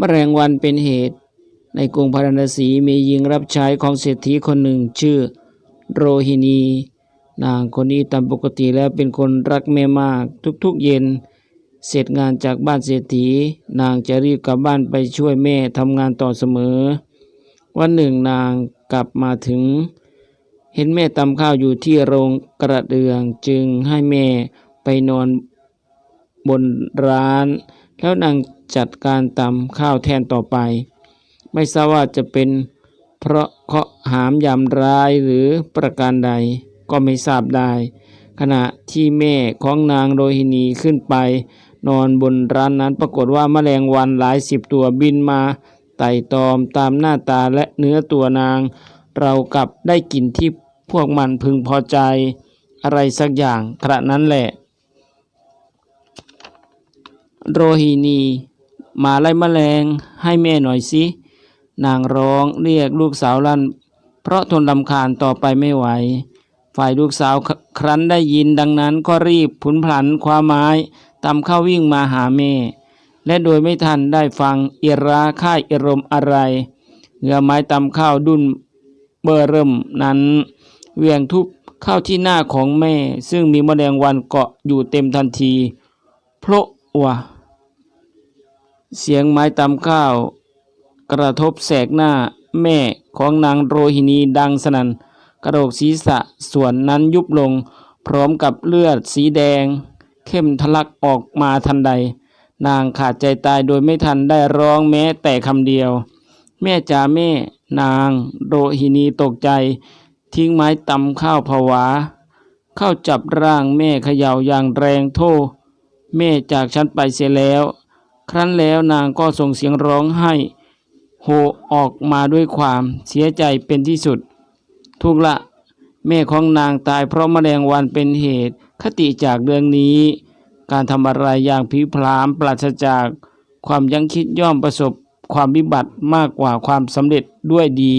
มแมลงวันเป็นเหตุ ในกรุงพาราณสีมีหญิงรับใช้ของเศรษฐีคนหนึ่งชื่อโรฮินี นางคนนี้ตามปกติแล้วเป็นคนรักแม่มากทุกๆเย็น เสร็จงานจากบ้านเศรษฐี นางจะรีบกลับบ้านไปช่วยแม่ทำงานต่อเสมอ วันหนึ่งนางกลับมาถึง เห็นแม่ตำข้าวอยู่ที่โรงกระเดืองจึงให้แม่ไปนอน บนร้าน แล้วนางจัดการตำข้าวแทนต่อไป ไม่ทราบว่าจะเป็นเพราะเคาะห์หามยามร้ายหรือประการใดก็ไม่ทราบได้ ขณะที่แม่ของนางโรฮินีขึ้นไป นอนบนร้านนั้นปรากฏว่าแมลงวันหลายสิบตัวบินมาไต่ตอมตามหน้าตาและเนื้อตัวนาง เรากลับได้กลิ่นที่พวกมันพึงพอใจ อะไรสักอย่างขณะนั้นแหละ โรฮินี มาไล่แมลงให้แม่หน่อยสิ นางร้องเรียกลูกสาวลั่น เพราะทนลำคาญต่อไปไม่ไหว ฝ่ายลูกสาวคครั้นได้ยินดังนั้นก็รีบผุนพลันคว้าไม้ตำเข้าวิ่งมาหาแม่ และโดยไม่ทันได้ฟังเอราค่ายเอรมอะไรเหงือไม้ตำข้าวดุนเบอร์เริ่มนั้นเวียงทุบเข้าที่หน้าของแม่ ซึ่งมีแมลงวันเกาะอยู่เต็มทันทีโพละวะ เสียงไม้ตำข้าว กระทบแสกหน้าแม่ของนางโรฮินีดังสนัน่นกระโหลกศีรษะส่วนนั้นยุบลง พร้อมกับเลือดสีแดง เข้มทะลักออกมาทันใด นางขาดใจตายโดยไม่ทันได้ร้องแม้แต่คำเดียว แม่จ๋าแม่นางโรฮินีตกใจ ทิ้งไม้ตำข้าวผวา เข้าจับร่างแม่เขย่าอย่างแรงโทษแม่จากฉันไปเสียแล้ว ครั้นแล้วนางก็ส่งเสียงร้องไห้ โฮออกมาด้วยความเสียใจเป็นที่สุด ทุกละแม่ของนางตายเพราะแมลงวันเป็นเหตุคติจากเรื่องนี้ การทำอะไรอย่างพลิพลามปราศจากความยั้งคิดย่อมประสบความวิบัติมากกว่าความสำเร็จด้วยดี